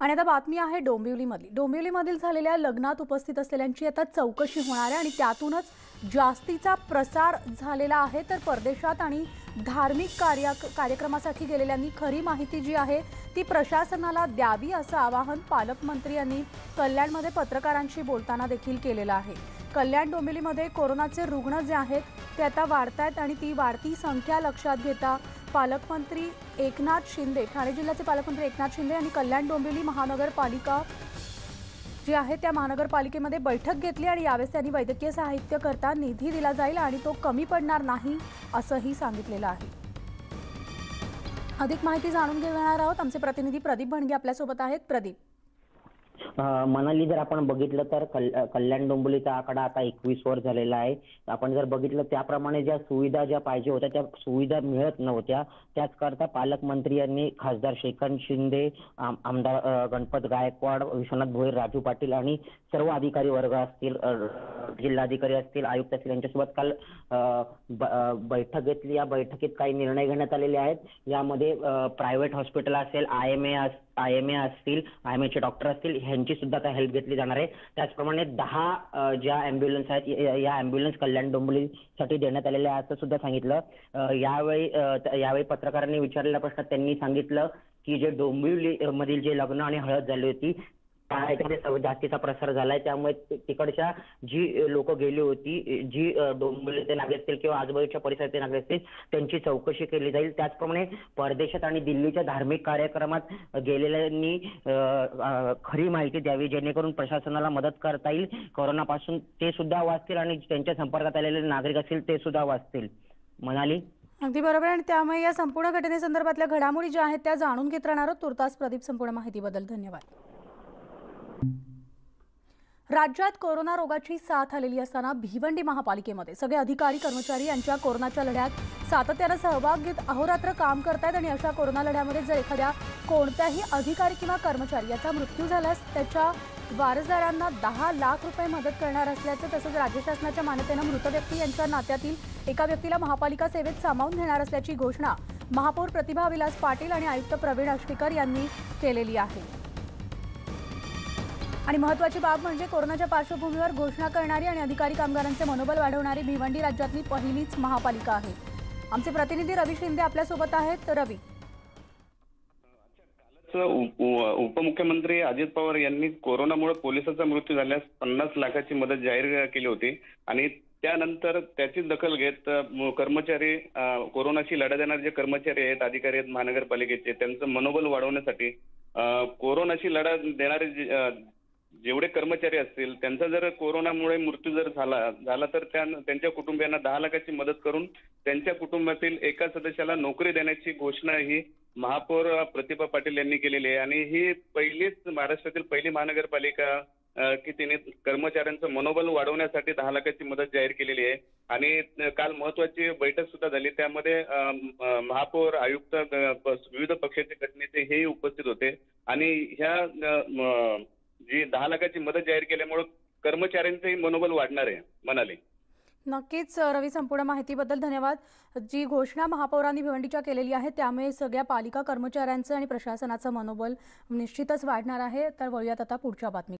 आणि आता बातमी आहे डोंबिवलीमधली. डोंबिवलीमधील झालेल्या लग्नात उपस्थित असलेल्यांची आता चौकशी होणार आहे आणि त्यातूनच जास्तीचा प्रसार झालेला आहे. तर परदेशात आणि धार्मिक कार्या कार्यक्रमासाठी गेलेल्यांनी खरी माहिती जी आहे ती प्रशासनाला द्यावी असं आवाहन पालकमंत्री यांनी कल्याणमध्ये पत्रकारांशी बोलताना देखील केलेलं आहे. कल्याण डोंबिवलीमध्ये कोरोनाचे रुग्ण जे आहेत ते आता वाढत आहेत आणि ती वाढती संख्या लक्षात घेता पालकमंत्री एकनाथ शिंदे ठाणे जिल्ह्याचे पालकमंत्री एकनाथ शिंदे यांनी कल्याण डोंबिवली महानगरपालिका जी आहे त्या महानगरपालिकेमध्ये बैठक घेतली आणि यावेळेस त्यांनी वैद्यकीय साहित्य करता निधी दिला जाईल आणि तो कमी पडणार नाही असंही सांगितलेलं आहे. अधिक माहिती जाणून घेणार आहोत. आमचे प्रतिनिधी प्रदीप भणगे आपल्यासोबत आहेत. प्रदीप. मनाली जर आपण बघितलं तर कल कल्याण डोंबिवलीचा आकडा आता एकवीस वर झालेला आहे. आपण जर बघितलं त्याप्रमाणे ज्या सुविधा ज्या पाहिजे होत्या त्या सुविधा मिळत नव्हत्या. त्याचकरता पालकमंत्री यांनी खासदार श्रीकांत शिंदे आम- आमदार गणपत गायकवाड विश्वनाथ भोईर राजू पाटील आणि सर्व अधिकारी वर्ग असतील जिल्हाधिकारी असतील आयुक्त असतील यांच्यासोबत काल ब- बैठक घेतली या बैठकीत काही निर्णय घेण्यात आलेले आहेत. यामध्ये प्रायव्हेट हॉस्पिटल असेल I M A I M A असतील आय एम एचे डॉक्टर असतील ह्यांची सुद्धा आता हेल्प घेतली जाणार आहे. त्याचप्रमाणे दहा ज्या अँब्युलन्स आहेत या- अँब्युलन्स कल्याण डोंबिवलीसाठी देण्यात आलेल्या आहेत असं सुद्धा सांगितलं. यावेळी यावेळी पत्रकारांनी विचारलेल्या प्रश्नात त्यांनी सांगितलं की जे डोंबिवली मधील जे लग्न आणि हळद झाली होती त्याच्यामध्ये जास्तीचा प्रसार झालाय. त्यामुळे तिकडच्या जी लोक गेली होती जी अ, डोंबिवलीचे नागरिक असतील किंवा आजूबाजूच्या परिसरातील नागरिक असतील त्यांची चौकशी केली जाईल. त्याचप्रमाणे परदेशात आणि दिल्लीच्या धार्मिक कार्यक्रमात गेलेल्यांनी खरी माहिती द्यावी जेणेकरून प्रशासनाला मदत करता येईल. कोरोनापासून ते सुद्धा वाचतील आणि त्यांच्या संपर्कात आलेले नागरिक असतील ते सुद्धा वाचतील. म्हणाली अगदी बरोबर आणि त्यामुळे या संपूर्ण घटनेसंदर्भातल्या घडामोडी ज्या आहेत त्या जाणून घेत राहणार तुर्तास प्रदीप संपूर्ण माहितीबद्दल धन्यवाद. राज्यात कोरोना रोगाची साथ आलेली असताना भिवंडी महापालिकेमध्ये सगळे अधिकारी कर्मचारी यांच्या कोरोनाच्या लढ्यात सातत्यानं सहभाग घेत अहोरात्र काम करतायत आणि अशा कोरोना लढ्यामध्ये जर एखाद्या कोणत्याही अधिकारी किंवा कर्मचारी याचा मृत्यू झाल्यास त्याच्या वारसदारांना दहा लाख रुपये मदत करणार असल्याचं तसंच राज्य शासनाच्या मान्यतेनं मृत व्यक्ती यांच्या नात्यातील एका व्यक्तीला महापालिका सेवेत सामावून घेणार असल्याची घोषणा महापौर प्रतिभा विलास पाटील आणि आयुक्त प्रवीण आष्टीकर यांनी केलेली आहे. आणि महत्वाची बाब म्हणजे कोरोनाच्या पार्श्वभूमीवर घोषणा करणारी आणि अधिकारी कामगारांचे मनोबल वाढवणारी भिवंडी राज्यातली पहिलीच महापालिका आहे. आमचे प्रतिनिधी रवी शिंदे आपल्यासोबत आहेत. रवी. उपमुख्यमंत्री अजित पवार यांनी कोरोनामुळे पोलिसाचा मृत्यू झाल्यास पन्नास लाखाची मदत जाहीर केली होती आणि त्यानंतर त्याची दखल घेत कर्मचारी कोरोनाशी लढा देणारे जे कर्मचारी आहेत अधिकारी आहेत महानगरपालिकेचे त्यांचं मनोबल वाढवण्यासाठी कोरोनाशी लढा देणारे जेवढे कर्मचारी असतील त्यांचा जर कोरोनामुळे मृत्यू जर झाला झाला तर त्या त्यांच्या कुटुंबियांना दहा लाखाची मदत करून त्यांच्या कुटुंबातील एका सदस्याला नोकरी देण्याची घोषणा ही महापौर प्रतिभा पाटील यांनी केलेली आहे. आणि ही पहिलीच महाराष्ट्रातील पहिली महानगरपालिका की तिने कर्मचाऱ्यांचं मनोबल वाढवण्यासाठी दहा लाखाची मदत जाहीर केलेली आहे. आणि काल महत्वाची बैठक सुद्धा झाली. त्यामध्ये महापौर आयुक्त विविध पक्षाचे गटनेते हेही उपस्थित होते. आणि ह्या जी दहा लाखाची मदत जाहीर केल्यामुळे कर्मचाऱ्यांचंही मनोबल वाढणार आहे म्हणाले. नक्कीच रवी संपूर्ण माहितीबद्दल धन्यवाद. जी घोषणा महापौरांनी भिवंडीच्या केलेली आहे त्यामुळे सगळ्या पालिका कर्मचाऱ्यांचं आणि प्रशासनाचं मनोबल निश्चितच वाढणार आहे. तर वळूयात आता पुढच्या बातमी